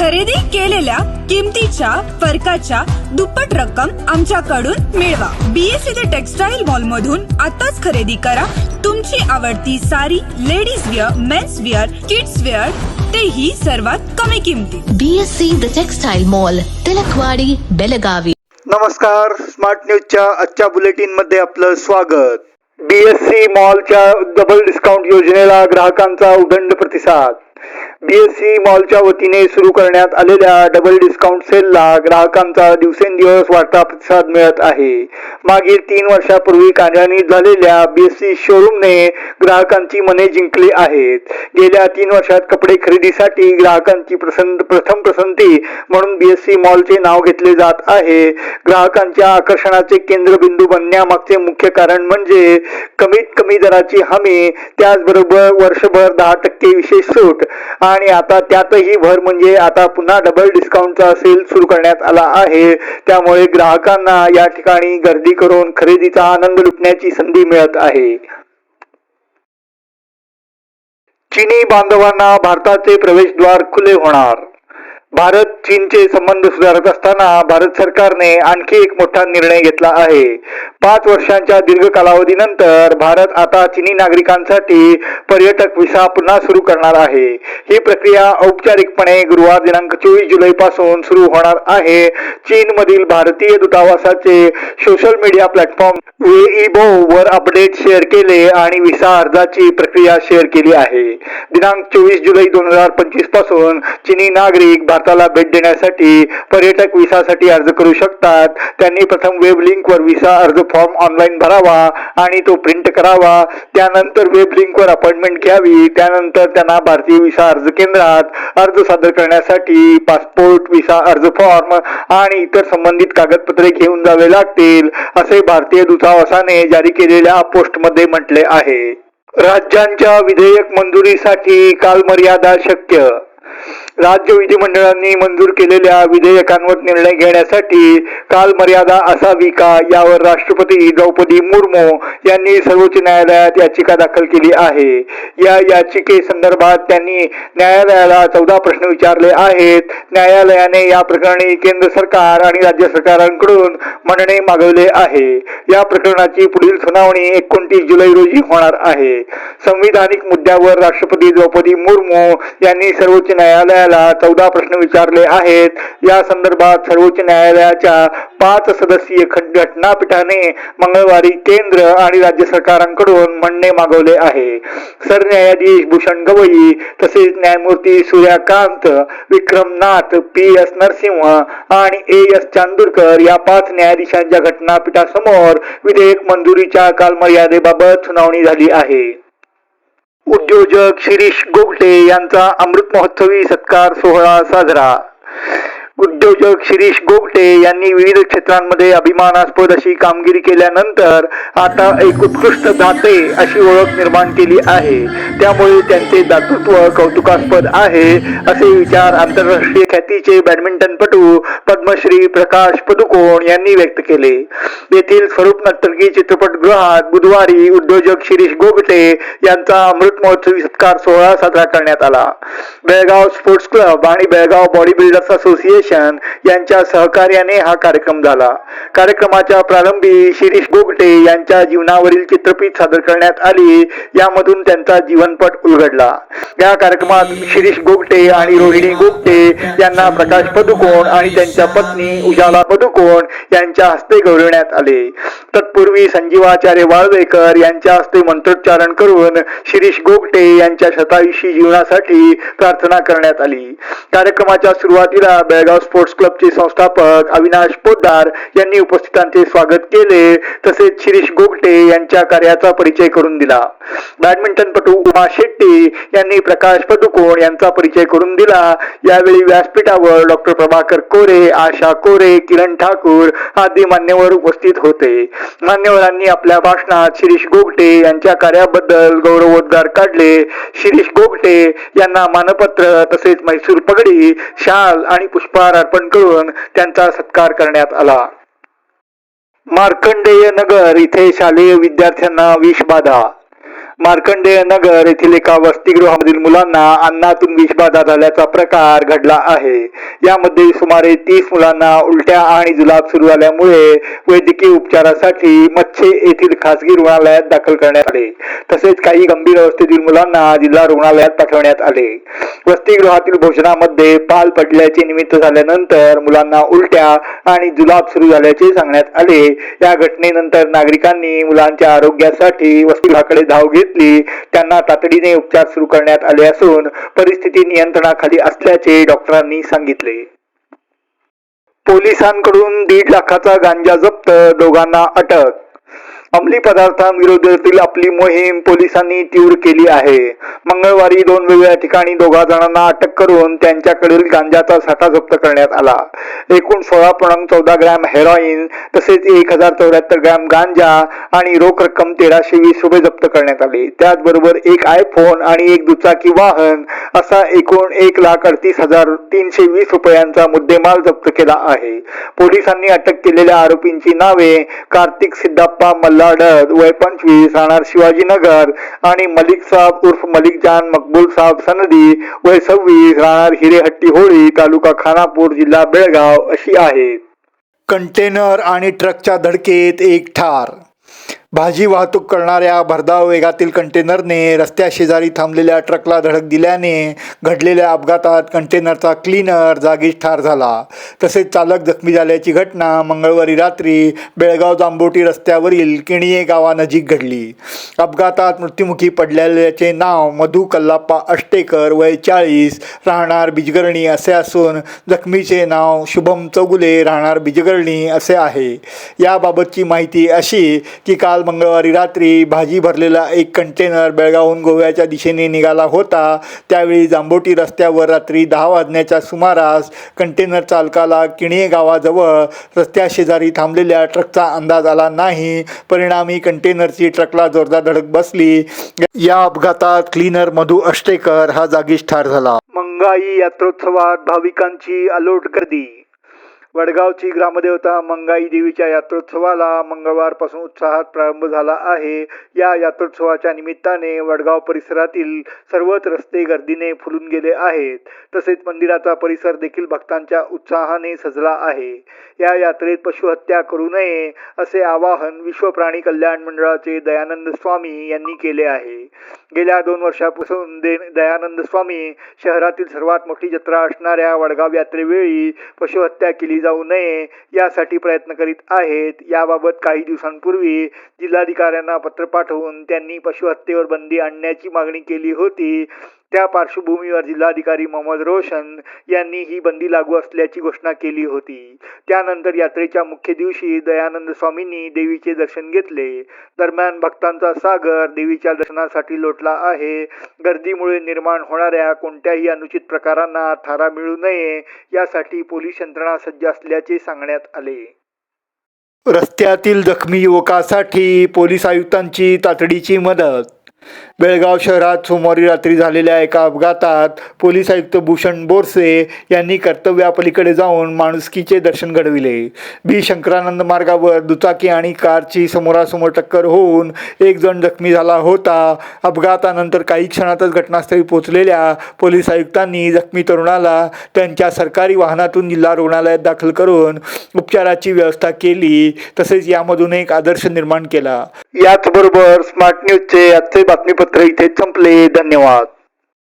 खरेदी केलेल्या किमतीच्या फरकाच्या दुप्पट रक्कम आमच्याकडून मिळवा. बीएससी ते टेक्सटाईल मॉल मधून आताच खरेदी करा. तुमची आवडती sari ladies wear men's wear kids wear तेही सर्वात कमी किमतीत BSC the textile mall Tilakwadi Belagavi नमस्कार. स्मार्ट न्यूजच्या आजच्या बुलेटिनमध्ये आपलं स्वागत. बीएससी मॉलच्या डबल डिस्काउंट योजनेला ग्राहकांचा उदंड प्रतिसाद. बीएससी मॉलच्या वतीने सुरू करण्यात आलेल्या डबल डिस्काउंट सेलला ग्राहकांचा दिवसेंदिवस वाढता प्रतिसाद मिळत आहे. मागील तीन वर्षापूर्वी कार्यान्वित झालेल्या बीएससी शोरूमने ग्राहकांची मने जिंकली आहेत. गेल्या तीन वर्षात कपडे खरेदीसाठी ग्राहकांची प्रसन्न प्रथम पसंती म्हणून बीएससी मॉलचे नाव घेतले जात आहे. ग्राहकांच्या आकर्षणाचे केंद्रबिंदू बनण्यामागचे मुख्य कारण म्हणजे कमीत कमी दराची हमी त्याचबरोबर वर्षभर दहा टक्के विशेष सूट. आणि आता त्यातही भर म्हणजे आता पुन्हा डबल डिस्काउंटचा सेल सुरू करण्यात आला आहे. त्यामुळे ग्राहकांना या ठिकाणी गर्दी करून खरेदीचा आनंद लुटण्याची संधी मिळत आहे. चीनी बांधवांना भारताचे प्रवेशद्वार खुले होणार. भारत चीनचे संबंध सुधारत असताना भारत सरकारने आणखी एक मोठा निर्णय घेतला आहे. पाच वर्षांच्या दीर्घ कालावधीनंतर भारत आता चीनी नागरिकांसाठी पर्यटक व्हिसा पुन्हा सुरू करणार आहे. ही प्रक्रिया औपचारिकपणे गुरुवार दिनांक चोवीस जुलै पासून सुरू होणार आहे. चीन मधील भारतीय दूतावासाचे सोशल मीडिया प्लॅटफॉर्म वेईबो वर अपडेट शेअर केले आणि व्हिसा अर्जाची प्रक्रिया शेअर केली आहे. दिनांक चोवीस जुलै दोन हजार पंचवीसपासून चीनी नागरिक भारताला भेट देण्यासाठी पर्यटक विसासाठी अर्ज करू शकतात. त्यांनी प्रथम वेब लिंक वर विसा अर्ज फॉर्म ऑनलाईन भरावा आणि तो प्रिंट करावा. त्यानंतर वेब लिंक वर अपॉइंटमेंट घ्यावी. त्यानंतर त्यांना भारतीय विसा अर्ज केंद्रात अर्ज सादर करण्यासाठी पासपोर्ट विसा अर्ज फॉर्म आणि इतर संबंधित कागदपत्रे घेऊन जावे लागतील असे भारतीय दूतावासाने जारी केलेल्या पोस्टमध्ये म्हटले आहे. राज्यांच्या विधेयक मंजुरीसाठी कालमर्यादा शक्य राज्य विधिमंडळांनी मंजूर केलेल्या विधेयकांवर निर्णय घेण्यासाठी काल मर्यादा असावी का? यावर राष्ट्रपती द्रौपदी मुर्मू यांनी सर्वोच्च न्यायालयात याचिका दाखल केली आहे. या याचिकेसंदर्भात त्यांनी न्यायालयाला चौदा प्रश्न विचारले आहेत. न्यायालयाने या प्रकरणी केंद्र सरकार आणि राज्य सरकारांकडून म्हणणे मागवले आहे. या प्रकरणाची पुढील सुनावणी एकोणतीस जुलै रोजी होणार आहे. संविधानिक मुद्द्यावर राष्ट्रपती द्रौपदी मुर्मू यांनी सर्वोच्च न्यायालयाला चौदा प्रश्न विचारले आहेत. या संदर्भात सर्वोच्च न्यायालयाच्या पाच सदस्यीय घटनापीठाने मंगळवारी केंद्र आणि राज्य सरकारांकडून म्हणणे मागवले आहे. सरन्यायाधीश भूषण गवई तसेच न्यायमूर्ती सूर्यकांत विक्रमनाथ पी एस नरसिंह आणि ए एस चांदूरकर या पाच न्यायाधीशांच्या घटनापीठासमोर विधेयक मंजुरीच्या कालमर्यादेबाबत सुनावणी झाली आहे. उद्योजक शिरीष गोगटे यांचा अमृत महोत्सवी सत्कार सोहळा साजरा. उद्योजक शिरीष गोगटे यांनी विविध क्षेत्रांमध्ये अभिमानास्पद अशी कामगिरी केल्यानंतर आता एक उत्कृष्ट दाते अशी ओळख निर्माण केली आहे. त्यामुळे त्यांचे दातृत्व कौतुकास्पद आहे असे विचार आंतरराष्ट्रीय ख्यातीचे बॅडमिंटनपटू पद्मश्री प्रकाश पदुकोण यांनी व्यक्त केले. येथील स्वरूप नर्तकी चित्रपटगृहात बुधवारी उद्योजक शिरीष गोगटे यांचा अमृत महोत्सवी सत्कार सोहळा साजरा करण्यात आला. बेळगाव स्पोर्ट्स क्लब आणि बेळगाव बॉडी बिल्डर्स असोसिएशन यांच्या सहकार्याने हा कार्यक्रम झाला. कार्यक्रमाच्या प्रारंभी शिरीष गोगटे यांच्या जीवनावरील चित्रपट सादर करण्यात आली. यामधून त्यांचा जीवनपट उलगडला. या कार्यक्रमात शिरीष गोगटे आणि रोहिणी गोगटे यांना प्रकाश पदुकोण आणि त्यांच्या पत्नी उजाला पदुकोण यांच्या हस्ते गौरवण्यात आले. तत्पूर्वी संजीवाचार्य वाळवेकर यांच्या हस्ते मंत्रोच्चारण करून शिरीष गोगटे यांच्या शतायुषी जीवनासाठी प्रार्थना करण्यात आली. कार्यक्रमाच्या सुरुवातीला बेळगाव स्पोर्ट्स क्लबचे संस्थापक अविनाश पोद्दार यांनी उपस्थितांचे स्वागत केले. तसेच शिरीष गोगटे यांच्या कार्याचा परिचय करून दिला. बॅडमिंटनपटू उमा शेट्टी यांनी प्रकाश पदुकोण यांचा परिचय करून दिला. यावेळी व्यासपीठावर डॉक्टर प्रभाकर कोरे आशा कोरे किरण ठाकूर आदी मान्यवर उपस्थित होते. मान्यवरांनी आपल्या भाषणात शिरीष गोगटे यांच्या कार्याबद्दल गौरवोद्गार काढले. शिरीष गोगटे यांना मानपत्र तसेच मैसूर पगडी शाल आणि पुष्प पुष्पहार अर्पण करून त्यांचा सत्कार करण्यात आला. मार्कंडेय नगर इथे शालेय विद्यार्थ्यांना विषबाधा मार्कंडेय नगर येथील एका वसतिगृहामधील मुलांना अन्नातून विषबाधा झाल्याचा प्रकार घडला आहे. यामध्ये सुमारे तीस मुलांना उलट्या आणि जुलाब सुरू झाल्यामुळे वैद्यकीय उपचारासाठी मच्छे येथील खासगी रुग्णालयात दाखल करण्यात आले. तसेच काही गंभीर अवस्थेतील मुलांना जिल्हा रुग्णालयात पाठवण्यात आले. वसतिगृहातील भोजनामध्ये पाल पडल्याचे निमित्त झाल्यानंतर मुलांना उलट्या आणि जुलाब सुरू झाल्याचे सांगण्यात आले. या घटनेनंतर नागरिकांनी मुलांच्या आरोग्यासाठी वसतिगृहाकडे धाव घेत घेतली त्यांना तातडीने उपचार सुरू करण्यात आले असून परिस्थिती नियंत्रणाखाली असल्याचे डॉक्टरांनी सांगितले. पोलिसांकडून दीड लाखाचा गांजा जप्त दोघांना अटक अंमली पदार्थांविरोधातील आपली मोहीम पोलिसांनी तीव्र केली आहे. मंगळवारी दोन वेगवेगळ्या ठिकाणी दोघा जणांना अटक करून त्यांच्याकडील गांजाचा साठा जप्त करण्यात आला. एकूण सोळा पूर्णांक चौदा ग्रॅम हेरॉईन तसेच एक हजार चौऱ्याहत्तर ग्रॅम गांजा आणि रोख रक्कम तेराशे वीस रुपये जप्त करण्यात आली. त्याचबरोबर एक आयफोन आणि एक दुचाकी वाहन असा एकूण एक लाख अडतीस हजार तीनशे वीस रुपयांचा मुद्देमाल जप्त केला आहे. पोलिसांनी अटक केलेल्या आरोपींची नावे कार्तिक सिद्धाप्पा मल्ल मल्लाडद वय पंचवीस राहणार शिवाजीनगर आणि मलिक साहब उर्फ मलिक जान मकबूल साब सनदी वय सव्वीस राहणार हिरेहट्टी होळी तालुका खानापूर जिल्हा बेळगाव अशी आहे कंटेनर आणि ट्रकच्या धडकेत एक ठार भाजी वाहतूक करणाऱ्या भरधाव वेगातील कंटेनरने रस्त्या शेजारी थांबलेल्या ट्रकला धडक दिल्याने घडलेल्या अपघातात कंटेनरचा क्लीनर जागीच ठार झाला. तसेच चालक जखमी झाल्याची घटना मंगळवारी रात्री बेळगाव जांबोटी रस्त्यावरील किणिये गावानजीक घडली. अपघातात मृत्युमुखी पडलेल्याचे नाव मधु कल्लाप्पा अष्टेकर वय चाळीस राहणार बिजगरणी असे असून जखमीचे नाव शुभम चौगुले राहणार बिजगरणी असे आहे. याबाबतची माहिती अशी की काल मंगळवारी रात्री भाजी भरलेला एक कंटेनर बेळगावहून गोव्याच्या दिशेने निघाला होता. त्यावेळी जांबोटी रस्त्यावर रात्री दहा वाजण्याच्या सुमारास कंटेनर चालकाला किणे गावाजवळ रस्त्याशेजारी थांबलेल्या ट्रकचा अंदाज आला नाही. परिणामी कंटेनरची ट्रकला जोरदार धडक बसली. या अपघातात क्लीनर मधु अष्टेकर हा जागीच ठार झाला. मंगाई यात्रोत्सवात भाविकांची अलोट गर्दी वडगावची ग्रामदेवता मंगाई देवीच्या यात्रोत्सवाला मंगळवारपासून उत्साहात प्रारंभ झाला आहे. या यात्रोत्सवाच्या निमित्ताने वडगाव परिसरातील सर्वच रस्ते गर्दीने फुलून गेले आहेत. तसेच मंदिराचा परिसर देखील भक्तांच्या उत्साहाने सजला आहे. या यात्रेत पशुहत्या करू नये असे आवाहन विश्व प्राणी कल्याण मंडळाचे दयानंद स्वामी यांनी केले आहे. गेल्या दोन वर्षापासून दे दयानंद स्वामी शहरातील सर्वात मोठी जत्रा असणाऱ्या वडगाव यात्रेवेळी पशुहत्या केली जाऊ नये यासाठी प्रयत्न करीत आहेत. याबाबत काही दिवसांपूर्वी जिल्हाधिकाऱ्यांना पत्र पाठवून त्यांनी पशुहत्येवर बंदी आणण्याची मागणी केली होती. त्या पार्श्वभूमीवर जिल्हाधिकारी मोहम्मद रोशन यांनी ही बंदी लागू असल्याची घोषणा केली होती. त्यानंतर यात्रेच्या मुख्य दिवशी दयानंद स्वामींनी देवीचे दर्शन घेतले. दरम्यान भक्तांचा सागर देवीच्या दर्शनासाठी लोटला आहे. गर्दीमुळे निर्माण होणाऱ्या कोणत्याही अनुचित प्रकारांना थारा मिळू नये यासाठी पोलीस यंत्रणा सज्ज असल्याचे सांगण्यात आले. रस्त्यातील जखमी युवकासाठी पोलीस आयुक्तांची तातडीची मदत बेळगाव शहरात सोमवारी रात्री झालेल्या एका अपघातात पोलीस आयुक्त भूषण बोरसे यांनी कर्तव्यापलीकडे जाऊन माणुसकीचे दर्शन घडविले. बी. शंकरानंद मार्गावर दुचाकी आणि कारची समोरासमोर टक्कर होऊन एक जण जखमी झाला होता. अपघातानंतर काही क्षणातच घटनास्थळी पोहोचलेल्या पोलीस आयुक्तांनी जखमी तरुणाला त्यांच्या सरकारी वाहनातून जिल्हा रुग्णालयात दाखल करून उपचाराची व्यवस्था केली तसेच यामधून एक आदर्श निर्माण केला. याचबरोबर स्मार्ट न्यूजचे आजचे बातमीपत्र इथे संपले. धन्यवाद.